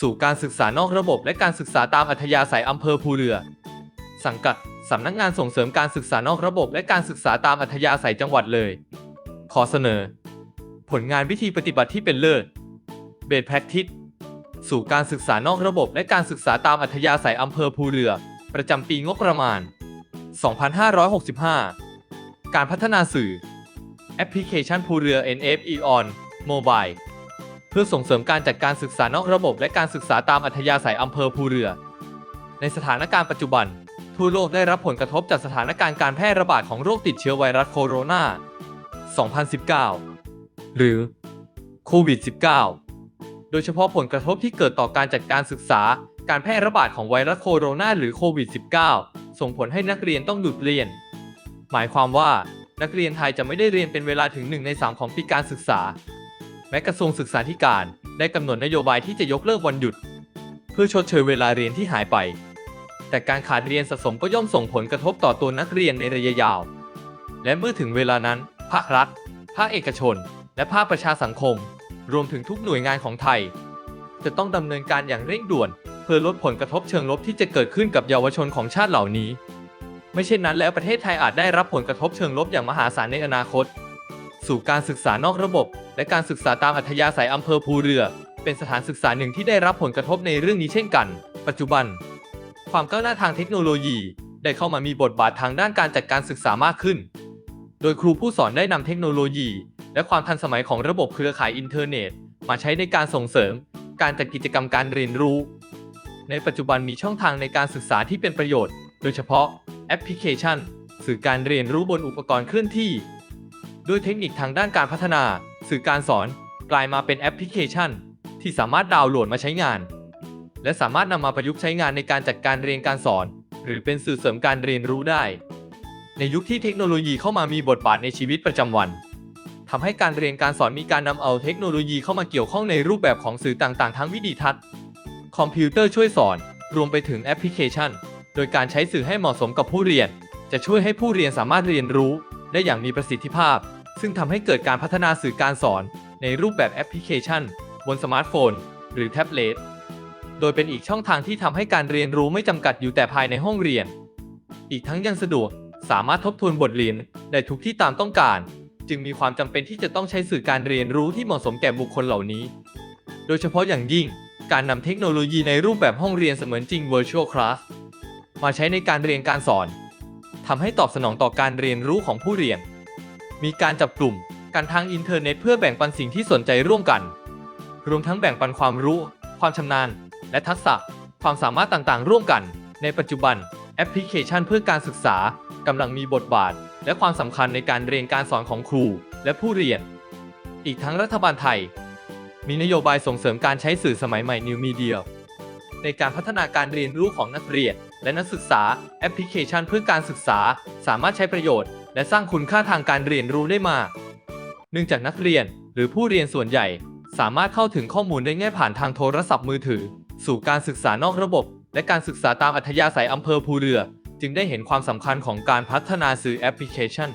สู่การศึกษานอกระบบ และการศึกษาตามอัธยาศัยอำเภอภูเรือ สังกัดสำนักงานส่งเสริมการศึกษานอกระบบ และการศึกษาตามอัธยาศัยจังหวัดเลย ขอเสนอ ผลงานวิธีปฏิบัติที่เป็นเลิศเบสแพคทิสสู่การศึกษานอกระบบ และการศึกษาตามอัธยาศัยอำเภอภูเรือ ประจำปีงบประมาณ 2565 การพัฒนาสื่อแอปพลิเคชันภูเรือ NFE on Mobile เพื่อส่งเสริมการจัดการศึกษานอกระบบ และการศึกษาตามอัธยาศัยอำเภอภูเรือ ในสถานการณ์ปัจจุบัน ทั่วโลกได้รับผลกระทบจากสถานการณ์การแพร่ระบาดของโรคติดเชื้อไวรัสโคโรนา 2019 หรือโควิด -19 โดยเฉพาะผลกระทบที่เกิดต่อการจัดการศึกษา การแพร่ระบาดของไวรัสโคโรนาหรือโควิด -19 ส่งผลให้นักเรียนต้องหยุดเรียน หมายความว่านักเรียนไทยจะไม่ได้เรียนเป็นเวลาถึง 1 ใน 3 ของปีการศึกษา แม้กระทรวงศึกษาธิการได้กำหนดนโยบายที่จะยกเลิกวันหยุด เพื่อชดเชยเวลาเรียนที่หายไป แต่การขาดเรียนสะสมก็ย่อมส่งผลกระทบต่อตัวนักเรียนในระยะยาว และเมื่อถึงเวลานั้นภาครัฐ ภาคเอกชน และภาคประชาสังคม รวมถึงทุกหน่วยงานของไทย จะต้องดำเนินการอย่างเร่งด่วน เพื่อลดผลกระทบเชิงลบที่จะเกิดขึ้นกับเยาวชนของชาติเหล่านี้ ไม่เช่นนั้นแล้วประเทศไทยอาจได้รับผลกระทบเชิงลบอย่างมหาศาลในอนาคต สู่การศึกษานอกระบบ และการศึกษาตามอัธยาศัยอำเภอภูเรือ เป็นสถานศึกษาหนึ่งที่ได้รับผลกระทบในเรื่องนี้เช่นกัน ปัจจุบัน ความก้าวหน้าทางเทคโนโลยี ได้เข้ามามีบทบาททางด้านการจัดการศึกษามากขึ้น โดยครูผู้สอนได้นำเทคโนโลยี และความทันสมัยของระบบเครือข่ายอินเทอร์เน็ต มาใช้ในการส่งเสริม การจัดกิจกรรมการเรียนรู้ ในปัจจุบันมีช่องทางในการศึกษาที่เป็นประโยชน์ โดยเฉพาะแอปพลิเคชัน สื่อการเรียนรู้บนอุปกรณ์เคลื่อนที่ ด้วยเทคนิคทางด้านการพัฒนา สื่อการสอนกลายมาเป็นแอปพลิเคชัน ที่สามารถดาวน์โหลดมาใช้งาน และสามารถนำมาประยุกต์ใช้งานในการจัดการเรียนการสอน หรือเป็นสื่อเสริมการเรียนรู้ได้ ในยุคที่เทคโนโลยีเข้ามามีบทบาทในชีวิตประจำวันทำให้การเรียนการสอนมีการนำเอาเทคโนโลยีเข้ามาเกี่ยวข้องในรูปแบบของสื่อต่างๆ ทั้งวิดีทัศน์ คอมพิวเตอร์ช่วยสอน รวมไปถึงแอปพลิเคชัน โดยการใช้สื่อให้เหมาะสมกับผู้เรียน จะช่วยให้ผู้เรียนสามารถเรียนรู้ ได้อย่างมีประสิทธิภาพ ซึ่งทำให้เกิดการพัฒนาสื่อการสอนในรูปแบบแอปพลิเคชัน บนสมาร์ทโฟน หรือแท็บเล็ต โดยเป็นอีกช่องทางที่ทำให้การเรียนรู้ไม่จำกัดอยู่แต่ภายในห้องเรียน อีกทั้งยังสะดวกสามารถทบทวนบทเรียนได้ทุกที่ตามต้องการ จึงมีความจำเป็นที่จะต้องใช้สื่อการเรียนรู้ที่เหมาะสมแก่บุคคลเหล่านี้ โดยเฉพาะอย่างยิ่ง การนำเทคโนโลยีในรูปแบบห้องเรียนเสมือนจริง virtual class มาใช้ในการเรียนการสอนทำให้ตอบสนองต่อการเรียนรู้ของผู้เรียน มีการจับกลุ่มกันทางอินเทอร์เน็ตเพื่อแบ่งปันสิ่งที่สนใจร่วมกัน รวมทั้งแบ่งปันความรู้ ความชำนาญ และทักษะ ความสามารถต่างๆ ร่วมกัน ในปัจจุบัน แอปพลิเคชันเพื่อการศึกษากำลังมีบทบาท และความสำคัญในการเรียนการสอนของครู และผู้เรียน อีกทั้งรัฐบาลไทย มีนโยบายส่งเสริมการใช้สื่อสมัยใหม่ New Media ในการพัฒนาการเรียนรู้ของนักเรียน และนักศึกษาแอปพลิเคชันเพื่อการศึกษา สามารถใช้ประโยชน์ และสร้างคุณค่าทางการเรียนรู้ได้มาก เนื่องจากนักเรียนหรือผู้เรียนส่วนใหญ่ สามารถเข้าถึงข้อมูลได้ง่ายผ่านทางโทรศัพท์มือถือ สู่การศึกษานอกระบบ และการศึกษาตามอัธยาศัยอำเภอภูเรือ จึงได้เห็นความสำคัญของการพัฒนาสื่อแอปพลิเคชัน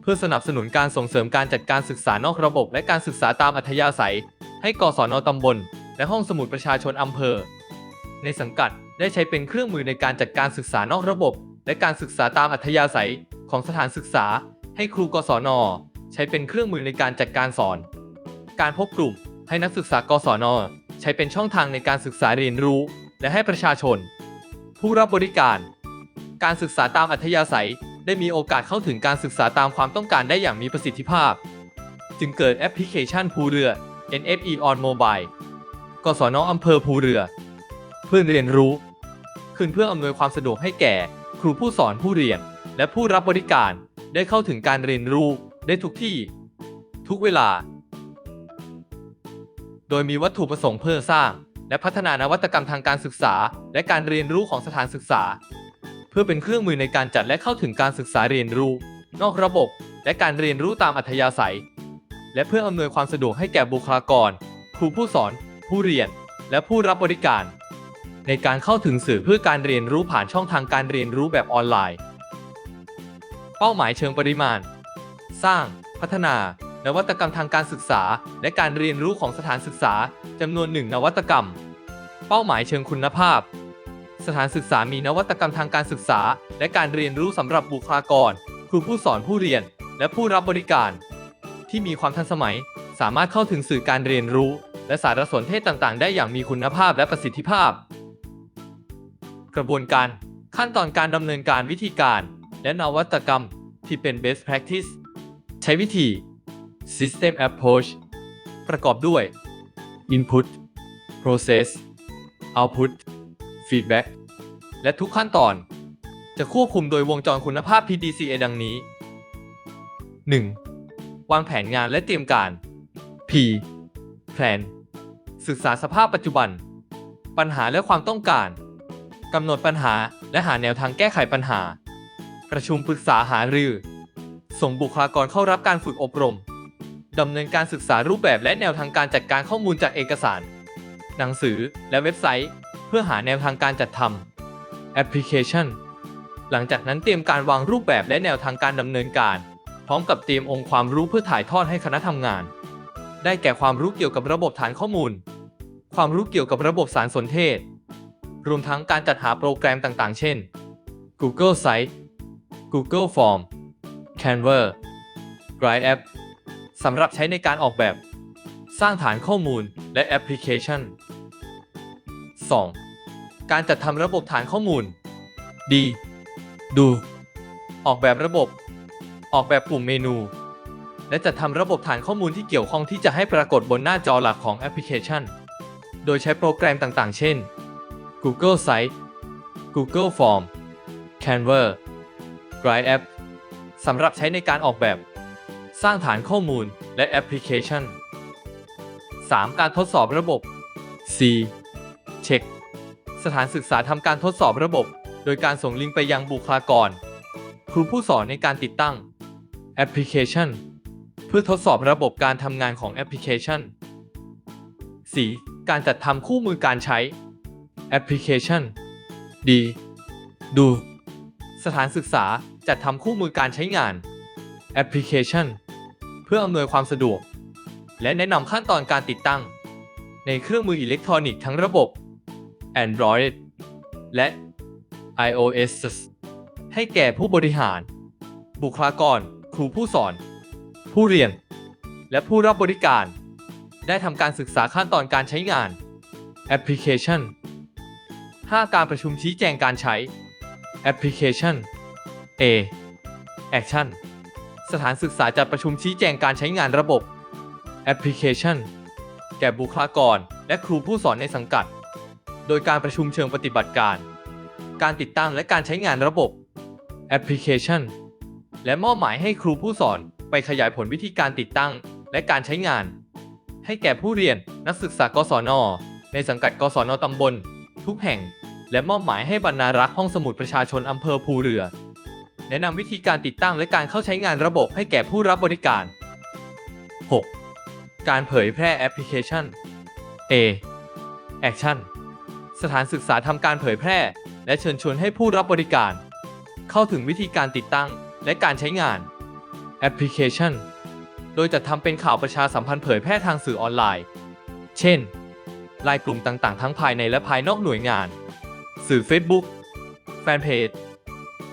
เพื่อสนับสนุนการส่งเสริมการจัดการศึกษานอกระบบ และการศึกษาตามอัธยาศัย ให้กศนตำบล และห้องสมุดประชาชนอำเภอ ในสังกัดได้ใช้เป็นเครื่องมือในการจัดการศึกษานอกระบบ และการศึกษาตามอัธยาศัย ของสถานศึกษา ให้ครูกศน ใช้เป็นเครื่องมือในการจัดการสอน การพบกลุ่มให้นักศึกษากศน ใช้เป็นช่องทางในการศึกษาเรียนรู้ และให้ประชาชน ผู้รับบริการ การศึกษาตามอัธยาศัยได้มีโอกาสเข้าถึงการศึกษาตามความต้องการได้อย่างมีประสิทธิภาพ จึงเกิดแอปพลิเคชันภูเรือ NFE on Mobile กศนอำเภอภูเรือ เพื่อเรียนรู้ ขึ้นเพื่ออำนวยความสะดวกให้แก่ ครูผู้สอนผู้เรียน และผู้รับบริการได้เข้าถึงการเรียนรู้ได้ทุกที่ ทุกเวลา โดยมีวัตถุประสงค์เพื่อสร้าง และพัฒนานวัตกรรมทางการศึกษา และการเรียนรู้ของสถานศึกษา เพื่อเป็นเครื่องมือในการจัดและเข้าถึงการศึกษาเรียนรู้ นอกระบบ และการเรียนรู้ตามอัธยาศัย และเพื่ออำนวยความสะดวกให้แก่บุคลากร ครูผู้สอน ผู้เรียน และผู้รับบริการ ในการเข้าถึงสื่อเพื่อการเรียนรู้ผ่านช่องทางการเรียนรู้แบบออนไลน์ เป้าหมายเชิงปริมาณ สร้าง พัฒนา นวัตกรรมทางการศึกษา และการเรียนรู้ของสถานศึกษาจำนวนหนึ่งนวัตกรรม เป้าหมายเชิงคุณภาพ สถานศึกษามีนวัตกรรมทางการศึกษา และการเรียนรู้สำหรับบุคลากร ครูผู้สอนผู้เรียน และผู้รับบริการ ที่มีความทันสมัย สามารถเข้าถึงสื่อการเรียนรู้ และสารสนเทศต่างๆ ได้อย่างมีคุณภาพและประสิทธิภาพ กระบวนการ ขั้นตอนการดำเนินการวิธีการ และนวัตกรรมที่เป็น best practice ใช้วิธี system approach ประกอบด้วย input process output feedback และทุกขั้นตอน จะควบคุมโดยวงจรคุณภาพ PDCA ดังนี้ 1. วางแผนงานและเตรียมการ P plan ศึกษาสภาพปัจจุบัน ปัญหาและความต้องการ กำหนดปัญหาและหาแนวทางแก้ไขปัญหา ประชุมปรึกษาหารือ ส่งบุคลากรเข้ารับการฝึกอบรมดำเนินการศึกษารูปแบบและแนวทางการจัดการข้อมูลจากเอกสาร หนังสือและเว็บไซต์ เพื่อหาแนวทางการจัดทำแอปพลิเคชัน หลังจากนั้นเตรียมการวางรูปแบบและแนวทางการดำเนินการ พร้อมกับเตรียมองค์ความรู้เพื่อถ่ายทอดให้คณะทำงาน ได้แก่ความรู้เกี่ยวกับระบบฐานข้อมูล ความรู้เกี่ยวกับระบบสารสนเทศ รวมทั้งการจัดหาโปรแกรมต่างๆ เช่น Google Site Google Form Canva Drive App สำหรับใช้ในการออกแบบ สร้างฐานข้อมูลและแอปพลิเคชัน 2. การจัดทำระบบฐานข้อมูล D ดู ออกแบบระบบ ออกแบบปุ่มเมนู และจัดทำระบบฐานข้อมูลที่เกี่ยวข้องที่จะให้ปรากฏบนหน้าจอหลักของแอปพลิเคชัน โดยใช้โปรแกรมต่างๆ เช่น Google Site Google Form Canva Drive App สำหรับใช้ในการออกแบบ สร้างฐานข้อมูลและแอปพลิเคชัน 3. การทดสอบระบบ C Check สถานศึกษาทำการทดสอบระบบ โดยการส่งลิงก์ไปยังบุคลากร ครูผู้สอนในการติดตั้งแอปพลิเคชัน เพื่อทดสอบระบบการทำงานของแอปพลิเคชัน 4. การจัดทำคู่มือการใช้แอปพลิเคชัน D ดู สถานศึกษา จัดทำคู่มือการใช้งานแอปพลิเคชัน เพื่ออำนวยความสะดวก และแนะนำขั้นตอนการติดตั้ง ในเครื่องมืออิเล็กทรอนิกส์ทั้งระบบ Android และ iOS ให้แก่ผู้บริหาร บุคลากร ครูผู้สอน ผู้เรียน และผู้รับบริการ ได้ทำการศึกษาขั้นตอนการใช้งาน แอปพลิเคชัน 5. การประชุมชี้แจงการใช้ แอปพลิเคชัน A Action สถานศึกษาจัดประชุมชี้แจงการใช้งานระบบแอปพลิเคชันแก่บุคลากร และครูผู้สอนในสังกัด โดยการประชุมเชิงปฏิบัติการ การติดตั้งและการใช้งานระบบแอปพลิเคชันและมอบหมายให้ครูผู้สอนไปขยายผลวิธีการติดตั้งและการใช้งาน ให้แก่ผู้เรียนนักศึกษากศน ในสังกัดกศนตำบล ทุกแห่ง และมอบหมายให้บรรณารักษ์ห้องสมุดประชาชนอำเภอภูเรือ แนะนำวิธีการติดตั้งและการเข้าใช้งานระบบให้แก่ผู้รับบริการ 6. การเผยแพร่แอปพลิเคชัน A Action สถานศึกษาทำการเผยแพร่ และเชิญชวนให้ผู้รับบริการ เข้าถึงวิธีการติดตั้งและการใช้งานแอปพลิเคชัน โดยจะทำเป็นข่าวประชาสัมพันธ์เผยแพร่ทางสื่อออนไลน์ เช่นไลน์กลุ่มต่างๆ ทั้งภายในและภายนอกหน่วยงาน สื่อ Facebook แฟนเพจ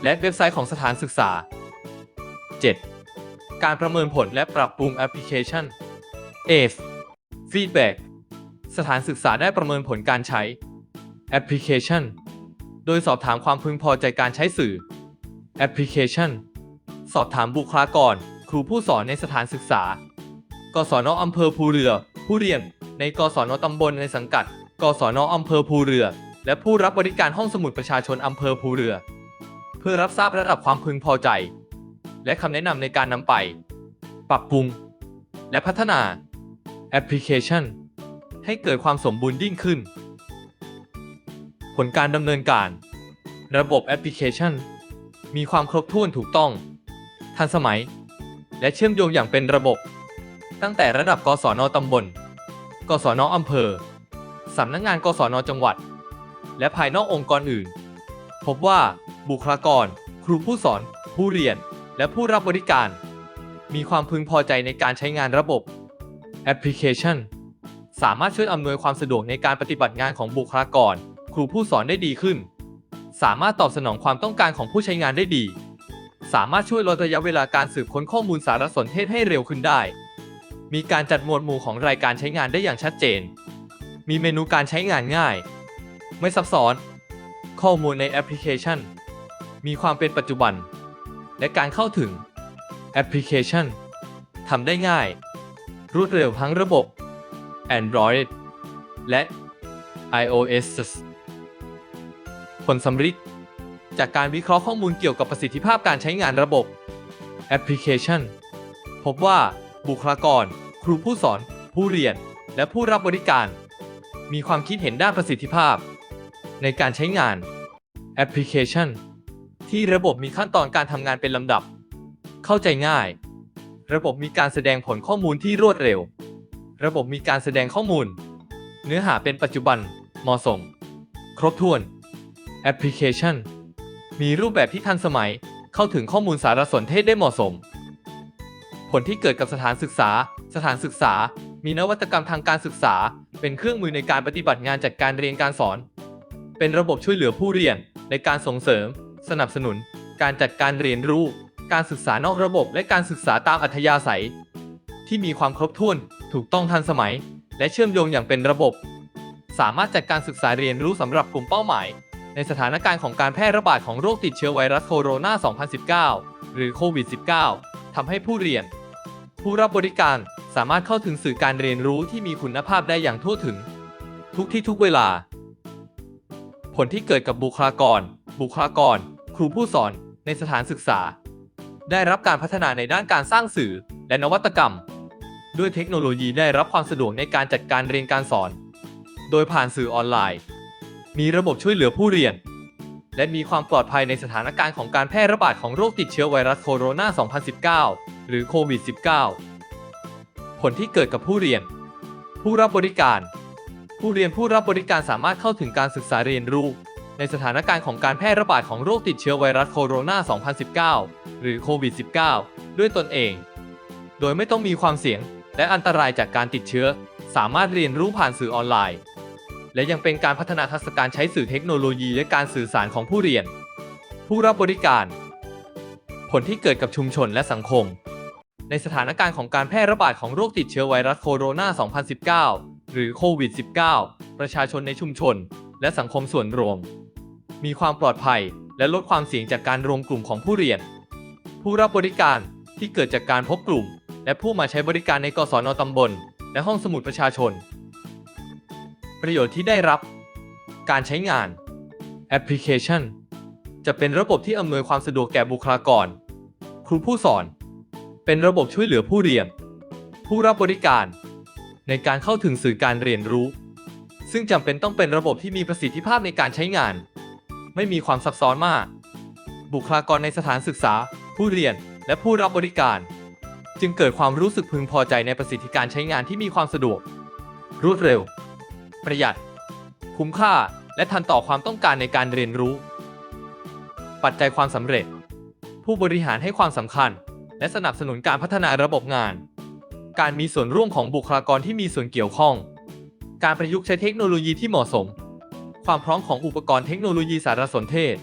และเว็บไซต์ของสถานศึกษา 7. การประเมินผลและปรับปรุงแอปพลิเคชัน F Feedback สถานศึกษาได้ประเมินผลการใช้แอปพลิเคชัน โดยสอบถามความพึงพอใจการใช้สื่อแอปพลิเคชัน สอบถามบุคลากร ครูผู้สอนในสถานศึกษา กศนอำเภอภูเรือ ผู้เรียน ในกศนตำบลในสังกัด กศนอำเภอภูเรือ และผู้รับบริการห้องสมุดประชาชนอำเภอภูเรือ พื่อรับทราบระดับความพึงพอใจ และคำแนะนำในการนำไป ปรับปรุง และพัฒนาแอปพลิเคชัน ให้เกิดความสมบูรณ์ยิ่งขึ้น ผลการดำเนินการ ระบบแอปพลิเคชัน มีความครบถ้วนถูกต้อง ทันสมัย และเชื่อมโยงอย่างเป็นระบบ ตั้งแต่ระดับกศนตำบล กศนอำเภอสำนักงงานกศนจังหวัด และภายนอกองค์กรอื่น พบว่า บุคลากร ครูผู้สอน ผู้เรียน และผู้รับบริการ มีความพึงพอใจในการใช้งานระบบแอปพลิเคชัน สามารถช่วยอำนวยความสะดวกในการปฏิบัติงานของบุคลากร ครูผู้สอนได้ดีขึ้น สามารถตอบสนองความต้องการของผู้ใช้งานได้ดี สามารถช่วยลดระยะเวลาการสืบค้นข้อมูลสารสนเทศให้เร็วขึ้นได้ มีการจัดหมวดหมู่ของรายการใช้งานได้อย่างชัดเจน มีเมนูการใช้งานง่าย ไม่ซับซ้อน ข้อมูลในแอปพลิเคชัน มีความเป็นปัจจุบัน และการเข้าถึงแอปพลิเคชันทำได้ง่าย รวดเร็วทั้งระบบ Android และ iOS ผลสำริดจากการวิเคราะห์ข้อมูลเกี่ยวกับประสิทธิภาพการใช้งานระบบแอปพลิเคชัน พบว่าบุคลากร ครูผู้สอน ผู้เรียน และผู้รับบริการ มีความคิดเห็นด้านประสิทธิภาพ ในการใช้งานแอปพลิเคชัน ที่ระบบมีขั้นตอนการทำงานเป็นลำดับ เข้าใจง่าย ระบบมีการแสดงผลข้อมูลที่รวดเร็ว ระบบมีการแสดงข้อมูล เนื้อหาเป็นปัจจุบันเหมาะสม ครบถ้วน แอปพลิเคชัน มีรูปแบบที่ทันสมัย เข้าถึงข้อมูลสารสนเทศได้เหมาะสม ผลที่เกิดกับสถานศึกษา สถานศึกษา มีนวัตกรรมทางการศึกษา เป็นเครื่องมือในการปฏิบัติงานจัดการเรียนการสอน เป็นระบบช่วยเหลือผู้เรียนในการส่งเสริม สนับสนุน การจัดการเรียนรู้ การศึกษานอกระบบ และการศึกษาตามอัธยาศัย ที่มีความครบถ้วน ถูกต้องทันสมัย และเชื่อมโยงอย่างเป็นระบบ สามารถจัดการศึกษาเรียนรู้สำหรับกลุ่มเป้าหมาย ในสถานการณ์ของการแพร่ระบาดของโรคติดเชื้อไวรัสโคโรนา 2019 หรือโควิด -19 ทำให้ผู้เรียน ผู้รับบริการสามารถเข้าถึงสื่อการเรียนรู้ที่มีคุณภาพได้อย่างทั่วถึง ทุกที่ทุกเวลา ผลที่เกิดกับบุคลากร บุคลากร ครูผู้สอนในสถานศึกษา ได้รับการพัฒนาในด้านการสร้างสื่อและนวัตกรรม ด้วยเทคโนโลยีได้รับความสะดวกในการจัดการเรียนการสอน โดยผ่านสื่อออนไลน์ มีระบบช่วยเหลือผู้เรียน และมีความปลอดภัยในสถานการณ์ของการแพร่ระบาดของโรคติดเชื้อไวรัสโคโรนา 2019 หรือโควิด -19 ผลที่เกิดกับผู้เรียน ผู้รับบริการ ผู้เรียนผู้รับบริการสามารถเข้าถึงการศึกษาเรียนรู้ ในสถานการณ์ของการแพร่ระบาดของโรคติดเชื้อไวรัสโคโรนา 2019 หรือโควิด -19 ด้วยตนเอง โดยไม่ต้องมีความเสี่ยง และอันตรายจากการติดเชื้อ สามารถเรียนรู้ผ่านสื่อออนไลน์ และยังเป็นการพัฒนาทักษะการใช้สื่อเทคโนโลยีและการสื่อสารของผู้เรียน ผู้รับบริการ ผลที่เกิดกับชุมชนและสังคม ในสถานการณ์ของการแพร่ระบาดของโรคติดเชื้อไวรัสโคโรนา 2019 หรือโควิด -19 ประชาชนในชุมชน และสังคมส่วนรวม มีความปลอดภัย และลดความเสี่ยงจากการรวมกลุ่มของผู้เรียน ผู้รับบริการที่เกิดจากการพบกลุ่ม และผู้มาใช้บริการในกศนตำบล และห้องสมุดประชาชน ประโยชน์ที่ได้รับ การใช้งานแอปพลิเคชัน จะเป็นระบบที่อำนวยความสะดวกแก่บุคลากร ครูผู้สอน เป็นระบบช่วยเหลือผู้เรียน ผู้รับบริการ ในการเข้าถึงสื่อการเรียนรู้ ซึ่งจำเป็นต้องเป็นระบบที่มีประสิทธิภาพในการใช้งาน ไม่มีความซับซ้อนมาก บุคลากรในสถานศึกษา ผู้เรียน และผู้รับบริการ จึงเกิดความรู้สึกพึงพอใจในประสิทธิการใช้งานที่มีความสะดวก รวดเร็ว ประหยัด คุ้มค่า และทันต่อความต้องการในการเรียนรู้ ปัจจัยความสำเร็จ ผู้บริหารให้ความสำคัญ และสนับสนุนการพัฒนาระบบงาน การมีส่วนร่วมของบุคลากรที่มีส่วนเกี่ยวข้อง การประยุกต์ใช้เทคโนโลยีที่เหมาะสม ความพร้อมของอุปกรณ์เทคโนโลยีสารสนเทศ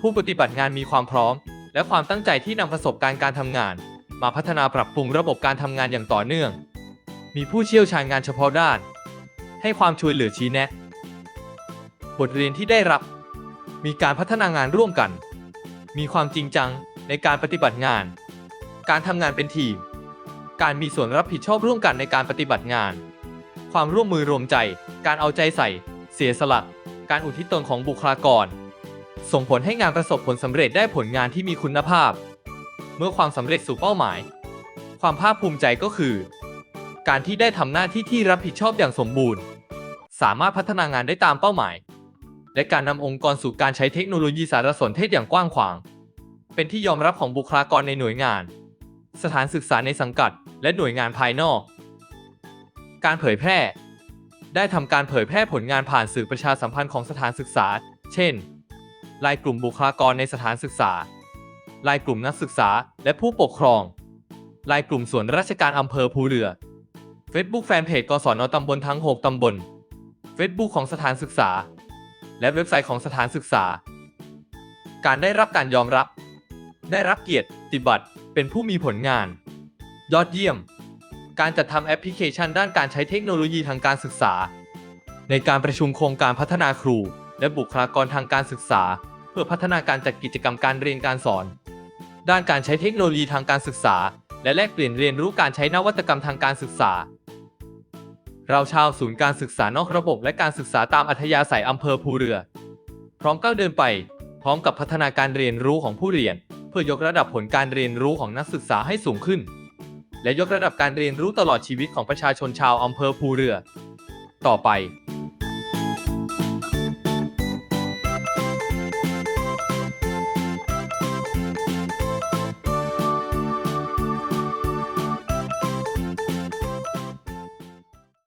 ผู้ปฏิบัติงานมีความพร้อม และความตั้งใจที่นำประสบการณ์การทำงาน มาพัฒนาปรับปรุงระบบการทำงานอย่างต่อเนื่อง มีผู้เชี่ยวชาญงานเฉพาะด้าน ให้ความช่วยเหลือชี้แนะ บทเรียนที่ได้รับ มีการพัฒนางานร่วมกัน มีความจริงจังในการปฏิบัติงาน การทำงานเป็นทีม การมีส่วนรับผิดชอบร่วมกันในการปฏิบัติงาน ความร่วมมือรวมใจ การเอาใจใส่ เสียสละ การอุทิศตนของบุคลากร ส่งผลให้งานประสบผลสำเร็จได้ผลงานที่มีคุณภาพ เมื่อความสำเร็จสู่เป้าหมาย ความภาคภูมิใจก็คือ การที่ได้ทำหน้าที่ที่รับผิดชอบอย่างสมบูรณ์ สามารถพัฒนางานได้ตามเป้าหมาย และการนำองค์กรสู่การใช้เทคโนโลยีสารสนเทศอย่างกว้างขวาง เป็นที่ยอมรับของบุคลากรในหน่วยงาน สถานศึกษาในสังกัด และหน่วยงานภายนอก การเผยแพร่ ได้ทำการเผยแพร่ผลงานผ่านสื่อประชาสัมพันธ์ของสถานศึกษา เช่น รายกลุ่มบุคลากรในสถานศึกษา รายกลุ่มนักศึกษาและผู้ปกครอง รายกลุ่มส่วนราชการอำเภอภูเรือ Facebook Fanpage กศนตำบลทั้ง 6 ตำบล Facebook ของสถานศึกษา และเว็บไซต์ของสถานศึกษา การได้รับการยอมรับ ได้รับเกียรติบัตรเป็นผู้มีผลงาน ยอดเยี่ยม การจัดทำแอปพลิเคชันด้านการใช้เทคโนโลยีทางการศึกษา ในการประชุมโครงการพัฒนาครู และบุคลากรทางการศึกษา เพื่อพัฒนาการจัดกิจกรรมการเรียนการสอน ด้านการใช้เทคโนโลยีทางการศึกษา และแลกเปลี่ยนเรียนรู้การใช้นวัตกรรมทางการศึกษา เราชาวศูนย์การศึกษานอกระบบและการศึกษาตามอัธยาศัยอำเภอภูเรือ พร้อมก้าวเดินไป พร้อมกับพัฒนาการเรียนรู้ของผู้เรียน เพื่อยกระดับผลการเรียนรู้ของนักศึกษาให้สูงขึ้น และยกระดับการเรียนรู้ตลอดชีวิตของประชาชนชาวอำเภอภูเรือ ต่อไป